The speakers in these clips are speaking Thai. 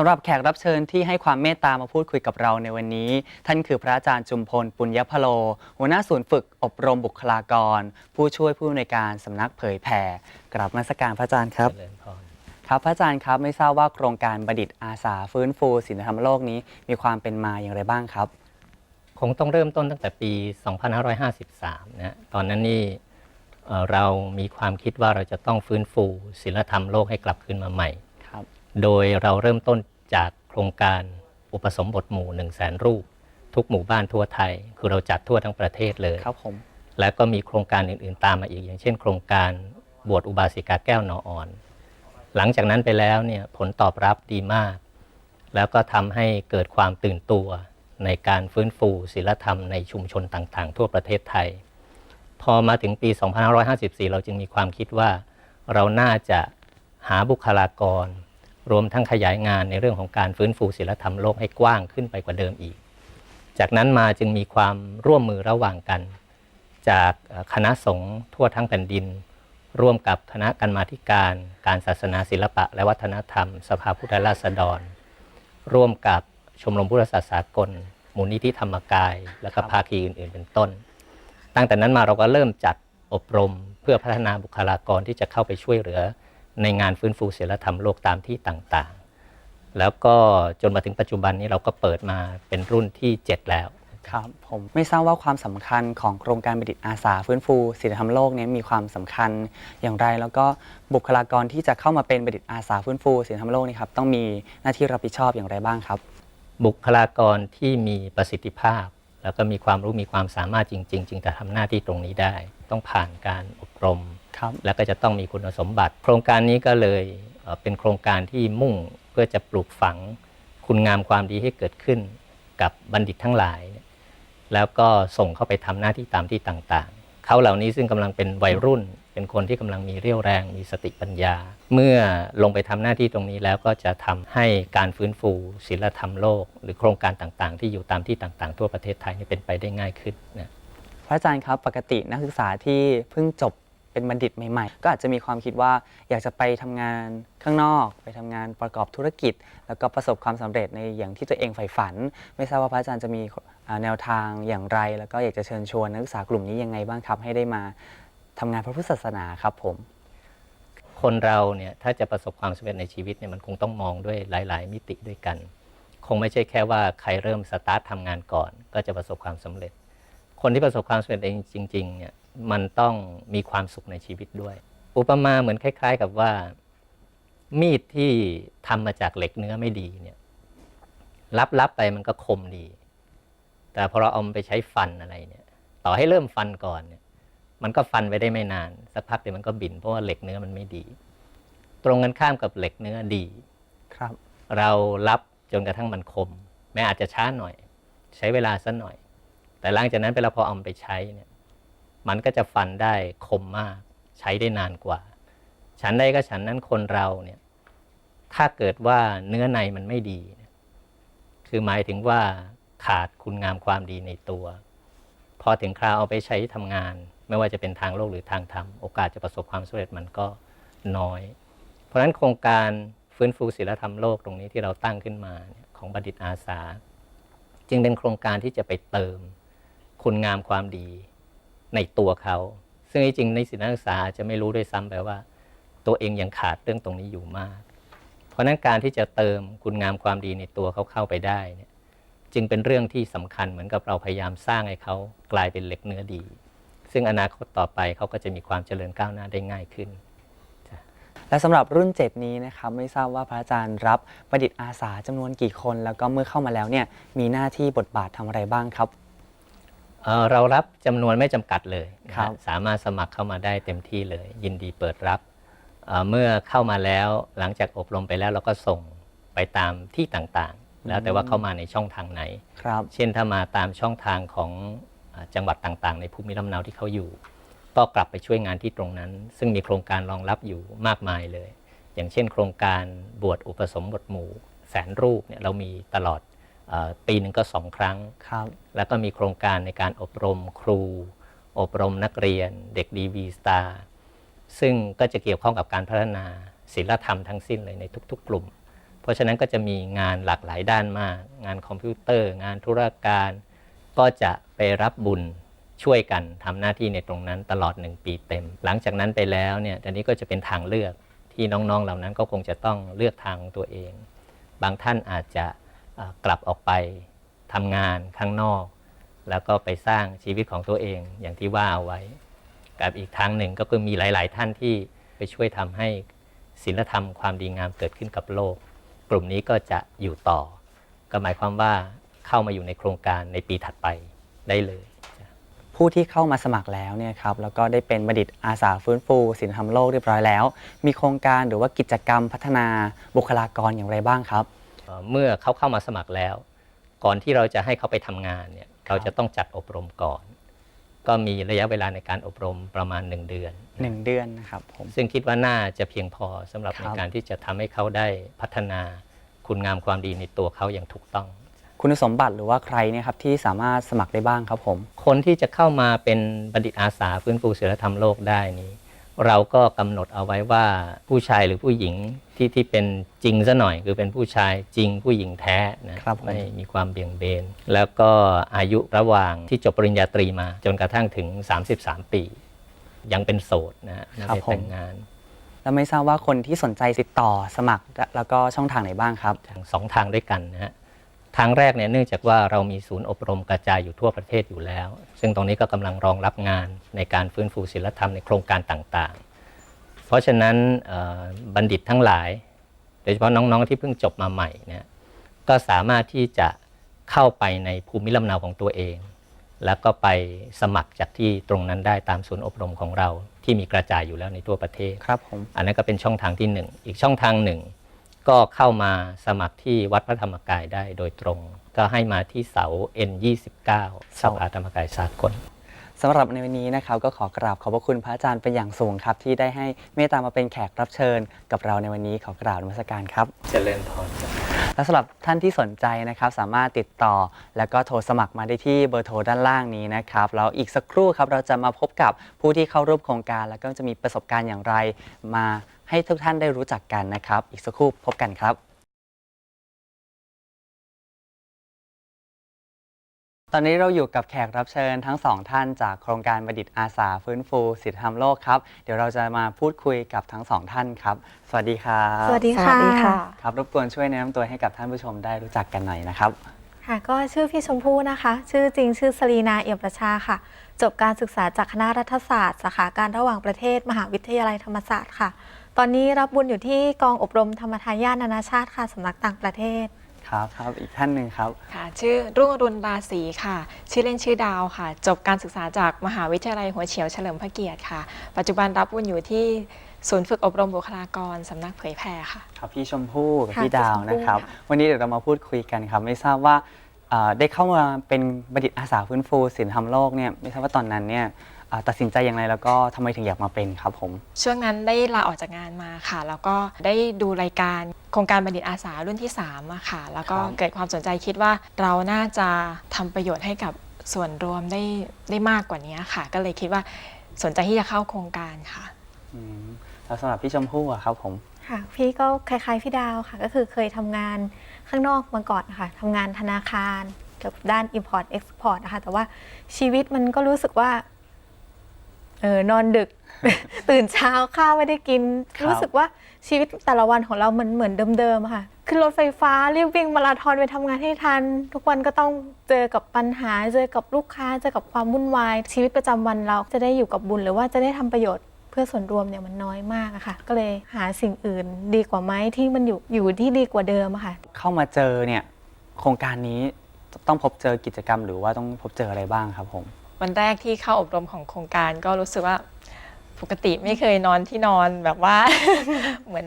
สำหรับแขกรับเชิญที่ให้ความเมตตามาพูดคุยกับเราในวันนี้ ท่านคือพระอาจารย์จุมพลปุญญพโล หัวหน้าศูนย์ฝึกอบรมบุคลากร ผู้ช่วยผู้อำนวยการสำนักเผยแผ่กราบนมัสการพระอาจารย์ครับ เจริญพรครับพระอาจารย์ครับไม่ทราบว่าโครงการบัณฑิตอาสาฟื้นฟูศีลธรรมโลกนี้มีความเป็นมาอย่างไรบ้างครับ คงต้องเริ่มต้นตั้งแต่ปี 2553 นะฮะตอนนั้นนี่เอ่อเรามีความคิดว่าเราจะต้องฟื้นฟูศีลธรรมโลกให้กลับคืนมาใหม่ ครับ โดยเราเริ่มต้น จากโครงการอุปสมบทหมู่1 0 0 0 0แสนรูป ทุกหมู่บ้านทั่วไทย คือเราจัดทั่วทั้งประเทศเลย ครับผม แล้วก็มีโครงการอื่นๆ ตามมาอีก อย่างเช่น โครงการบวชอุบาสิกาแก้วนออ่อน หลังจากนั้นไปแล้วเนี่ยผลตอบรับดีมาก แล้วก็ทำให้เกิดความตื่นตัวในการฟื้นฟูศีลธรรมในชุมชนต่างๆ ทั่วประเทศไทย พอมาถึงปี 2554 เราจึงมีความคิดว่า เราน่าจะหาบุคลากร รวมทั้งขยายงานในเรื่องของการฟื้นฟูศีลธรรมโลกให้กว้างขึ้นไปกว่าเดิมอีก จากนั้นมาจึงมีความร่วมมือระหว่างกัน จากคณะสงฆ์ทั่วทั้งแผ่นดิน ร่วมกับคณะกรรมาธิการการศาสนาศิลปะ และวัฒนธรรม สภาพุทธราษฎร ร่วมกับชมรมพุทธศาสนาสากลมูลนิธิธรรมกาย และก็ภาคีอื่น ๆ เป็นต้น ตั้งแต่นั้นมาเราก็เริ่มจัดอบรมเพื่อพัฒนาบุคลากรที่จะเข้าไปช่วยเหลือ ในงานฟื้นฟูศีลธรรมโลกตามที่ต่างๆ แล้วก็จนมาถึงปัจจุบันนี้เราก็เปิดมาเป็นรุ่นที่ 7 แล้ว ครับผมไม่ทราบว่าความสำคัญของโครงการบัณฑิตอาสาฟื้นฟูศีลธรรมโลกเนี้มีความสำคัญอย่างไร แล้วก็บุคลากรที่จะเข้ามาเป็นบัณฑิตอาสาฟื้นฟูศีลธรรมโลกนี่ครับต้องมีหน้าที่รับผิดชอบอย่างไรบ้างครับ บุคลากรที่มีประสิทธิภาพ แล้วก็มีความรู้มีความสามารถจริง ๆ จึงจะทำหน้าที่ตรงนี้ได้ ต้องผ่านการอบรม ครับ แล้วก็จะต้องมีคุณสมบัติ โครงการนี้ก็เลยเป็นโครงการที่มุ่งเพื่อจะปลูกฝังคุณงามความดีให้เกิดขึ้นกับบัณฑิตทั้งหลาย แล้วก็ส่งเข้าไปทำหน้าที่ตามที่ต่างๆ เขาเหล่านี้ซึ่งกำลังเป็นวัยรุ่น เป็นคนที่กำลังมีเรี่ยวแรง มีสติปัญญา เมื่อลงไปทำหน้าที่ตรงนี้แล้วก็จะทำให้การฟื้นฟูศีลธรรมโลก หรือโครงการต่างๆ ที่อยู่ตามที่ต่างๆ ทั่วประเทศไทยนี่เป็นไปได้ง่ายขึ้นนะพระอาจารย์ครับปกตินักศึกษาที่เพิ่งจบ เป็นบัณฑิตใหม่ ๆ ก็อาจจะมีความคิดว่าอยากจะไปทำงานข้างนอก ไปทำงานประกอบธุรกิจ แล้วก็ประสบความสำเร็จในอย่างที่ตัวเองใฝ่ฝัน ไม่ทราบว่าพระอาจารย์จะมีอ่าแนวทางอย่างไร แล้วก็อยากจะเชิญชวนนักศึกษากลุ่มนี้ยังไงบ้างครับให้ได้มาทำงานพระพุทธศาสนาครับผม คนเราเนี่ยถ้าจะประสบความสำเร็จในชีวิตเนี่ยมันคงต้องมองด้วยหลาย ๆ มิติด้วยกัน คงไม่ใช่แค่ว่าใครเริ่มสตาร์ททำงานก่อน ก็จะประสบความสำเร็จ คนที่ประสบความสำเร็จเองจริงๆเนี่ย มันต้องมีความสุขในชีวิตด้วย อุปมาเหมือนคล้าย ๆ กับว่า มีดที่ทำมาจากเหล็กเนื้อไม่ดีเนี่ยรับรับไปมันก็คมดี แต่พอเราเอามันไปใช้ฟันอะไรเนี่ย ต่อให้เริ่มฟันก่อนเนี่ย มันก็ฟันไปได้ไม่นาน สักพักเดี๋ยวมันก็บินเพราะว่าเหล็กเนื้อมันไม่ดี ตรงกันข้ามกับเหล็กเนื้อดี ครับ เรารับจนกระทั่งมันคม แม้อาจจะช้าหน่อย ใช้เวลาสักหน่อย แต่หลังจากนั้นเวลาพอเอาไปใช้เนี่ย มันก็จะฟันได้คมมาก ใช้ได้นานกว่า ฉันใดก็ฉันนั้นคนเราเนี่ยถ้าเกิดว่าเนื้อในมันไม่ดี คือหมายถึงว่าขาดคุณงามความดีในตัว พอถึงคราวเอาไปใช้ทำงาน ไม่ว่าจะเป็นทางโลกหรือทางธรรม โอกาสจะประสบความสำเร็จมันก็น้อย เพราะฉะนั้นโครงการฟื้นฟูศีลธรรมโลกตรงนี้ที่เราตั้งขึ้นมาของบัณฑิตอาสา จึงเป็นโครงการที่จะไปเติม คุณงามความดี ในตัวเขา ซึ่งจริงในศิลปศึกษาจะไม่รู้ด้วยซ้ำไปว่า ตัวเองยังขาดเรื่องตรงนี้อยู่มาก เพราะนั้นการที่จะเติมคุณงามความดีในตัวเขาเข้าไปได้เนี่ยจึงเป็นเรื่องที่สำคัญเหมือนกับเราพยายามสร้างให้เขากลายเป็นเหล็กเนื้อดี ซึ่งอนาคตต่อไปเขาก็จะมีความเจริญก้าวหน้าได้ง่ายขึ้นและสำหรับรุ่น7นี้นะครับไม่ทราบว่าพระอาจารย์รับบัณฑิตอาสาจำนวนกี่คน แล้วก็เมื่อเข้ามาแล้วเนี่ยมีหน้าที่บทบาททำอะไรบ้างครับ เอ่อเรารับจำนวนไม่จำกัดเลยนะฮะครับสามารถสมัครเข้ามาได้เต็มที่เลย ยินดีเปิดรับเอ่อเมื่อเข้ามาแล้วหลังจากอบรมไปแล้วเราก็ส่งไปตามที่ต่างๆ แล้วแต่ว่าเข้ามาในช่องทางไหนครับเช่นถ้ามาตามช่องทางของเอ่อจังหวัดต่างๆ ในภูมิลำเนาที่เขาอยู่ ก็กลับไปช่วยงานที่ตรงนั้น ซึ่งมีโครงการรองรับอยู่มากมายเลย อย่างเช่น โครงการบวชอุปสมบทหมู่ แสนรูปเนี่ยเรามีตลอดเออ ปีหนึ่งก็สองครั้งครับแล้วก็มีโครงการในการอบรมครู อบรมนักเรียน เด็กดีวีสตาร์ซึ่งก็จะเกี่ยวข้องกับการพัฒนาศิลธรรมทั้งสิ้นเลยในทุก ๆ กลุ่ม เพราะฉะนั้นก็จะมีงานหลากหลายด้านมาก งานคอมพิวเตอร์ งานธุรการ ก็จะไปรับบุญช่วยกันทำหน้าที่ในตรงนั้นตลอด 1 ปีเต็ม หลังจากนั้นไปแล้วเนี่ยตอนนี้ก็จะเป็นทางเลือกที่น้องๆเหล่านั้นก็คงจะต้องเลือกทางของตัวเอง บางท่านอาจจะเอ่อ กลับออกไปทำงานข้างนอก แล้วก็ไปสร้างชีวิตของตัวเองอย่างที่ว่าเอาไว้ กับอีกทางหนึ่งก็คือมีหลาย ๆ ท่านที่ไปช่วยทำให้ศีลธรรมความดีงามเกิดขึ้นกับโลก กลุ่มนี้ก็จะอยู่ต่อ ก็หมายความว่าเข้ามาอยู่ในโครงการในปีถัดไปได้เลย ผู้ที่เข้ามาสมัครแล้วเนี่ยครับแล้วก็ได้เป็นบัณฑิตอาสาฟื้นฟูศีลธรรมโลกเรียบร้อยแล้ว มีโครงการหรือว่ากิจกรรมพัฒนาบุคลากรอย่างไรบ้างครับ เอ่อเมื่อเขาเข้ามาสมัครแล้ว ก่อนที่เราจะให้เขาไปทำงานเนี่ยเราจะต้องจัดอบรมก่อน ก็มีระยะเวลาในการอบรมประมาณ 1 เดือน 1 เดือนนะครับผมซึ่งคิดว่าน่าจะเพียงพอสำหรับครับในการที่จะทำให้เขาได้พัฒนาคุณงามความดีในตัวเขาอย่างถูกต้อง คุณสมบัติหรือว่าใครเนี่ยครับที่สามารถสมัครได้บ้างครับผม คนที่จะเข้ามาเป็นบัณฑิตอาสาฟื้นฟูศีลธรรมโลกได้นี้ เราก็กำหนดเอาไว้ว่าผู้ชายหรือผู้หญิง ที่ที่เป็นจริงซะหน่อย คือเป็นผู้ชายจริงผู้หญิงแท้นะครับผมไม่มีความเบี่ยงเบน แล้วก็อายุระหว่างที่จบปริญญาตรีมา จนกระทั่งถึง 33 ปี ยังเป็นโสดนะฮะไม่ได้แต่งงาน แล้วไม่ทราบว่าคนที่สนใจติดต่อสมัครแล้วก็ช่องทางไหนบ้างครับ ทางสองทางด้วยกันนะฮะทางแรกเนี่ยเนื่องจากว่าเรามีศูนย์อบรมกระจายอยู่ทั่วประเทศอยู่แล้ว ซึ่งตรงนี้ก็กำลังรองรับงานในการฟื้นฟูศิลธรรมในโครงการต่างๆ เพราะฉะนั้นเอ่อบัณฑิตทั้งหลาย โดยเฉพาะน้องๆที่เพิ่งจบมาใหม่เนี่ยก็สามารถที่จะเข้าไปในภูมิลำเนาของตัวเอง แล้วก็ไปสมัครจากที่ตรงนั้นได้ตามศูนย์อบรมของเราที่มีกระจายอยู่แล้วในทั่วประเทศครับผมอันนั้นก็เป็นช่องทางที่หนึ่งอีกช่องทางหนึ่งก็เข้ามาสมัครที่วัดพระธรรมกายได้โดยตรง ก็ให้มาที่เสา N29 สภาธรรมกายสากล สำหรับในวันนี้นะครับก็ขอกราบขอบพระคุณพระอาจารย์เป็นอย่างสูงครับ ที่ได้ให้เมตตามาเป็นแขกรับเชิญ กับเราในวันนี้ขอกราบนมัสการครับ เจริญพรและสำหรับท่านที่สนใจนะครับสามารถติดต่อ แล้วก็โทรสมัครมาได้ที่เบอร์โทรด้านล่างนี้นะครับแล้วอีกสักครู่ครับเราจะมาพบกับผู้ที่เข้าร่วมโครงการ แล้วก็จะมีประสบการณ์อย่างไร มาให้ทุกท่านได้รู้จักกันนะครับ อีกสักครู่พบกันครับ ตอนนี้เราอยู่กับแขกรับเชิญทั้งสองท่านจากโครงการบัณฑิตอาสาฟื้นฟูสิทธิธรรมโลกครับ เดี๋ยวเราจะมาพูดคุยกับทั้งสองท่านครับ สวัสดีครับสวัสดีสค่ะวัสดีค่ะ ครับรบกวนช่วยแนะนำตัวให้กับท่านผู้ชมได้รู้จักกันหน่อยนะครับ ค่ะ ก็ชื่อพี่ชมพู่นะคะ ชื่อจริงชื่อสลีนาเอี่ยมประชาค่ะ จบการศึกษาจากคณะรัฐศาสตร์สาขาการระหว่างประเทศ มหาวิทยาลัยธรรมศาสตร์ค่ะ ตอนนี้รับบุญอยู่ที่กองอบรมธรรมทายาทนานาชาติค่ะสำนักต่างประเทศ ครับครับอีกท่านหนึ่งครับ ค่ะ ชื่อรุ่งอรุณราศีค่ะ ชื่อเล่นชื่อดาวค่ะ จบการศึกษาจากมหาวิทยาลัยหัวเฉียวเฉลิมพระเกียรติค่ะ ปัจจุบันรับบุญอยู่ที่ศูนย์ฝึกอบรมบุคลากรสำนักเผยแพร่ค่ะ ครับพี่ชมพู่กับค่ะพี่ดาวพี่ชมพู่นะครับ ค่ะ วันนี้เดี๋ยวเรามาพูดคุยกันครับ ไม่ทราบว่าเอ่อได้เข้ามาเป็นบัณฑิตอาสาฟื้นฟูศิลธรรมโลกเนี่ยไม่ทราบว่าตอนนั้นเนี่ยเอ่อตัดสินใจอย่างไรแล้วก็ทำไมถึงอยากมาเป็นครับผม ช่วงนั้นได้ลาออกจากงานมาค่ะ แล้วก็ได้ดูรายการโครงการบัณฑิตอาสารุ่นที่3อะค่ะ แล้วก็ครับ เกิดความสนใจคิดว่าเราน่าจะทำประโยชน์ให้กับส่วนรวมได้ได้มากกว่านี้ค่ะ ก็เลยคิดว่าสนใจที่จะเข้าโครงการค่ะ อืมแล้วสำหรับพี่ชมพู่อะครับผม ค่ะพี่ก็คล้ายๆพี่ดาวค่ะ ก็คือเคยทำงานข้างนอกมาก่อนค่ะทำงานธนาคารเกี่ยวกับด้าน Import Export นะคะแต่ว่าชีวิตมันก็รู้สึกว่า เออนอนดึก ตื่นเช้าข้าวไม่ได้กิน ครับ รู้สึกว่าชีวิตแต่ละวันของเรามันเหมือนเดิมๆอะค่ะขึ้นรถไฟฟ้ารีบวิ่งมาราธอนไปทำงานให้ทัน ทุกวันก็ต้องเจอกับปัญหา เจอกับลูกค้าเจอกับความวุ่นวาย ชีวิตประจำวันเราจะได้อยู่กับบุญ หรือว่าจะได้ทำประโยชน์เพื่อส่วนรวมเนี่ยมันน้อยมากอะค่ะ ก็เลยหาสิ่งอื่นดีกว่าไหมที่มันอยู่อยู่ที่ดีกว่าเดิมอะค่ะ เข้ามาเจอเนี่ยโครงการนี้ต้องพบเจอกิจกรรมหรือว่าต้องพบเจออะไรบ้างครับผม วันแรกที่เข้าอบรมของโครงการก็รู้สึกว่าปกติไม่เคยนอนที่นอนแบบว่า เหมือน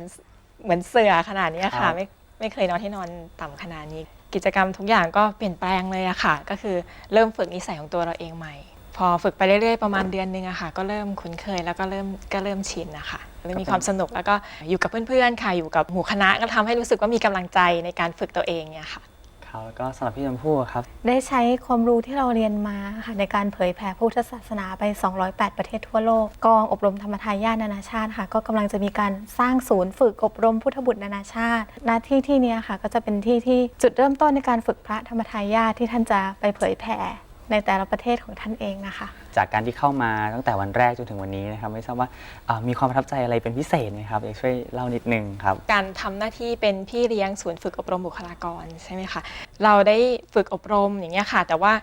เหมือนเสือขนาดนี้ครัค่ะบไม่ไม่เคยนอนที่นอนต่ำขนาดนี้ กิจกรรมทุกอย่างก็เปลี่ยนแปลงเลยอะค่ะ ก็คือเริ่มฝึกนิสัยของตัวเราเองใหม่ พอฝึกไปเรื่อยๆประมาณเดือนหนึงอะค่ะ ก็เริ่มคุ้นเคยแล้วก็เริ่มก็เริ่มชินนะคะเริ่มมีความสนุกแล้วก็อยู่กับเพื่อนๆค่ะอยู่กับหมู่คณะก็ทำให้รู้สึกว่ามีกำลังใจในการฝึกตัวเองเนี่ยค่ะ ครับแล้วก็สำหรับพี่ชมพู่ครับ ได้ใช้ความรู้ที่เราเรียนมาค่ะในการเผยแผ่พุทธศาสนาไป 208 ประเทศทั่วโลก กองอบรมธรรมทายาทนานาชาติค่ะ ก็กำลังจะมีการสร้างศูนย์ฝึกอบรมพุทธบุตรนานาชาติ หน้าที่ที่นี้ค่ะ ก็จะเป็นที่ที่จุดเริ่มต้นในการฝึกพระธรรมทายาทที่ท่านจะไปเผยแผ่ในแต่ละประเทศของท่านเองนะคะ จากการที่เข้ามาตั้งแต่วันแรกจนถึงวันนี้นะครับไม่ทราบว่าอ่ามีความประทับใจอะไรเป็นพิเศษไหมครับอยากช่วยเล่านิดนึงครับ การทำหน้าที่เป็นพี่เลี้ยงศูนย์ฝึกอบรมบุคลากรใช่ไหมคะเราได้ฝึกอบรมอย่างเงี้ยค่ะ แต่ว่า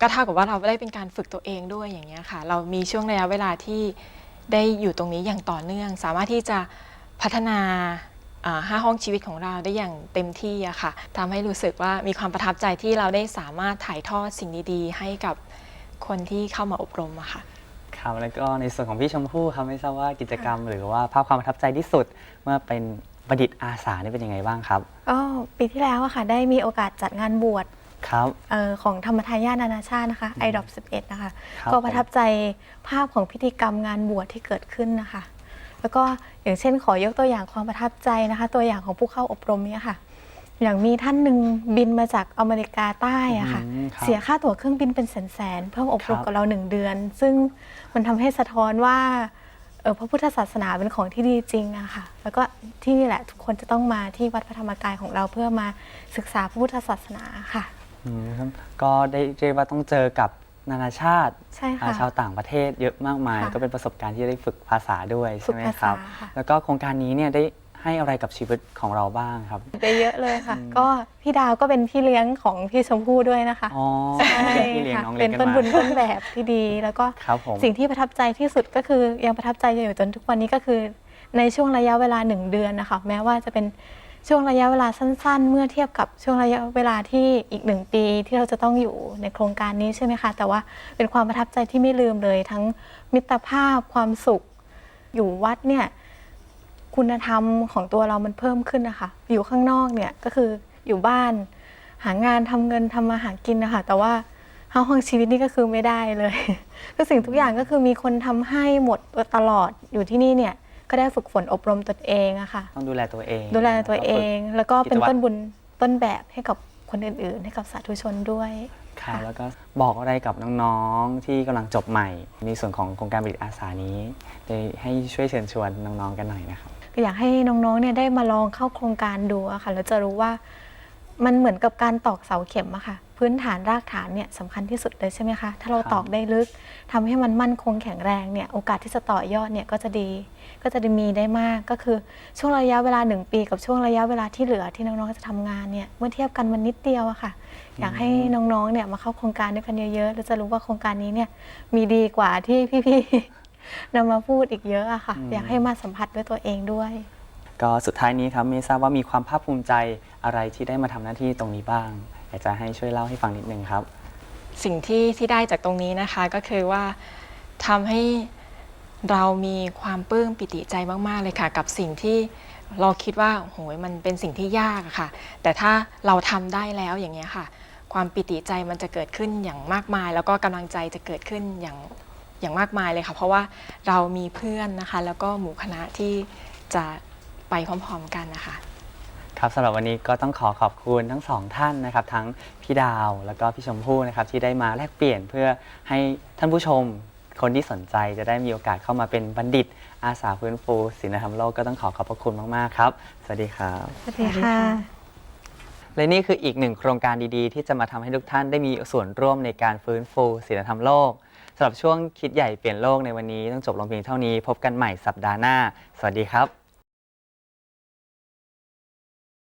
ก็เท่ากับว่าเราได้เป็นการฝึกตัวเองด้วยอย่างเงี้ยค่ะ เรามีช่วงระยะเวลาที่ได้อยู่ตรงนี้อย่างต่อเนื่อง สามารถที่จะพัฒนาอ่าห้าห้องชีวิตของเราได้อย่างเต็มที่อะค่ะทำให้รู้สึกว่ามีความประทับใจที่เราได้สามารถถ่ายทอดสิ่งดีๆ ให้กับ คนที่เข้ามาอบรมอะค่ะ ครับแล้วก็ในส่วนของพี่ชมพู่ครับไม่ทราบว่ากิจกรรม หรือว่าภาพความประทับใจที่สุดเมื่อเป็นบัณฑิตอาสานี่เป็นยังไงบ้างครับก็ปีที่แล้วอะค่ะ ได้มีโอกาสจัดงานบวชครับ เออของธรรมทายาทนานาชาตินะคะไอดอป11 นะคะ ครับก็ประทับใจภาพของพิธีกรรมงานบวชที่เกิดขึ้นนะคะ แล้วก็อย่างเช่นขอยกตัวอย่างความประทับใจนะคะ ตัวอย่างของผู้เข้าอบรมเนี่ยค่ะ อย่างมีท่านหนึ่งบินมาจากอเมริกาใต้อะค่ะ อืมครับเสียค่าตั๋วเครื่องบินเป็นแสนๆเพื่อมาอบรมครับ กับเราหนึ่งเดือน ซึ่งมันทำให้สะท้อนว่าเออพระพุทธศาสนาเป็นของที่ดีจริงอะค่ะ แล้วก็ที่นี่แหละทุกคนจะต้องมาที่วัดพระธรรมกายของเราเพื่อมาศึกษาพระพุทธศาสนาค่ะ อืมครับก็ได้เรียกว่าต้องเจอกับนานาชาติใช่ค่ะอ่าชาวต่างประเทศเยอะมากมาย ค่ะก็เป็นประสบการณ์ที่ได้ฝึกภาษาด้วยฝึใช่กไหมภาครัษาบค่ะ แล้วก็โครงการนี้เนี่ยได้ ให้อะไรกับชีวิตของเราบ้างครับได้เยอะเลยค่ะ ก็พี่ดาวก็เป็นพี่เลี้ยงของพี่ชมพู่ด้วยนะคะอ๋อใช่เป็นพี่เลี้ยงค่ะน้องเป็เลี้ยนงกัต้นนมาบุญต้นแบบที่ดี แล้วก็ครับผมสิ่งที่ประทับใจที่สุดก็คือยังประทับใจอยู่จนทุกวันนี้ก็คือในช่วงระยะเวลาหนึ่งเดือนนะคะ แม้ว่าจะเป็นช่วงระยะเวลาสั้น ๆ เมื่อเทียบกับช่วงระยะเวลาที่อีกหนึ่งปีที่เราจะต้องอยู่ในโครงการนี้ใช่ไหมคะ แต่ว่าเป็นความประทับใจที่ไม่ลืมเลย ทั้งมิตรภาพความสุข อยู่วัดเนี่ย คุณธรรมของตัวเรามันเพิ่มขึ้นนะคะ อยู่ข้างนอกเนี่ยก็คืออยู่บ้าน หางานทำเงินทำมาหากินนะคะ แต่ว่าห้าห้องชีวิตนี่ก็คือไม่ได้เลย ทุกสิ่งทุกอย่างก็คือมีคนทำให้หมดตลอดอยู่ที่นี่เนี่ยก็ได้ฝึกฝนอบรมตนเองอะค่ะ ต้องดูแลตัวเอง ดูแลตัวเอง แล้วก็เป็นกิจวัตรต้นบุญต้นแบบให้กับคนอื่นๆ ให้กับสาธุชนด้วยครับแล้วก็บอกอะไรกับน้องๆที่กำลังจบใหม่ ในส่วนของโครงการบริอาสานี้ได้ให้ช่วยเชิญชวนน้องๆกันหน่อยนะครับก็ อยากให้น้องๆเนี่ยได้มาลองเข้าโครงการดูอะค่ะแล้วจะรู้ว่ามันเหมือนกับการตอกเสาเข็มอะค่ะ พื้นฐานรากฐานเนี่ยสำคัญที่สุดเลยใช่ไหมคะ ถ้าเราครับตอกได้ลึกทำให้มันมั่นคงแข็งแรงเนี่ยโอกาสที่จะต่อยอดเนี่ยก็จะดี ก็จะได้มีได้มากก็คือช่วงระยะเวลาหนึ่งปีกับช่วงระยะเวลาที่เหลือที่น้องๆจะทำงานเนี่ยเมื่อเทียบกันมันนิดเดียวอะค่ะ อยากให้น้องๆเนี่ยมาเข้าโครงการด้วยกันเยอะๆแล้วจะรู้ว่าโครงการนี้เนี่ยมีดีกว่าที่พี่ๆ นำมาพูดอีกเยอะอะค่ะอืมอยากให้มาสัมผัสด้วยตัวเองด้วย ก็สุดท้ายนี้ครับไม่ทราบว่ามีความภาคภูมิใจอะไรที่ได้มาทำหน้าที่ตรงนี้บ้างอยากจะให้ช่วยเล่าให้ฟังนิดนึงครับ สิ่งที่ที่ได้จากตรงนี้นะคะก็คือว่าทำให้เรามีความปลื้มปิติใจมากๆเลยค่ะ กับสิ่งที่เราคิดว่าโหยมันเป็นสิ่งที่ยากอะค่ะ แต่ถ้าเราทำได้แล้วอย่างเงี้ยค่ะ ความปิติใจมันจะเกิดขึ้นอย่างมากมาย แล้วก็กำลังใจจะเกิดขึ้นอย่าง อย่างมากมายเลยค่ะ เพราะว่าเรามีเพื่อนนะคะ แล้วก็หมู่คณะที่จะไปพร้อมๆกันนะคะ ครับสำหรับวันนี้ก็ต้องขอขอบคุณทั้งสองท่านนะครับ ทั้งพี่ดาวแล้วก็พี่ชมพู่นะครับที่ได้มาแลกเปลี่ยนเพื่อให้ท่านผู้ชมคนที่สนใจจะได้มีโอกาสเข้ามาเป็นบัณฑิต อาสาฟื้นฟูศีลธรรมโลกก็ต้องขอขอบพระคุณมากๆครับ สวัสดีครับ สวัสดีค่ะ และนี่คืออีกหนึ่งโครงการดีๆ ที่จะมาทำให้ทุกท่านได้มีส่วนร่วมในการฟื้นฟูศีลธรรมโลก สำหรับช่วงคิดใหญ่เปลี่ยนโลกในวันนี้ต้องจบลงเพียงเท่านี้ พบกันใหม่สัปดาห์หน้า สวัสดีครับ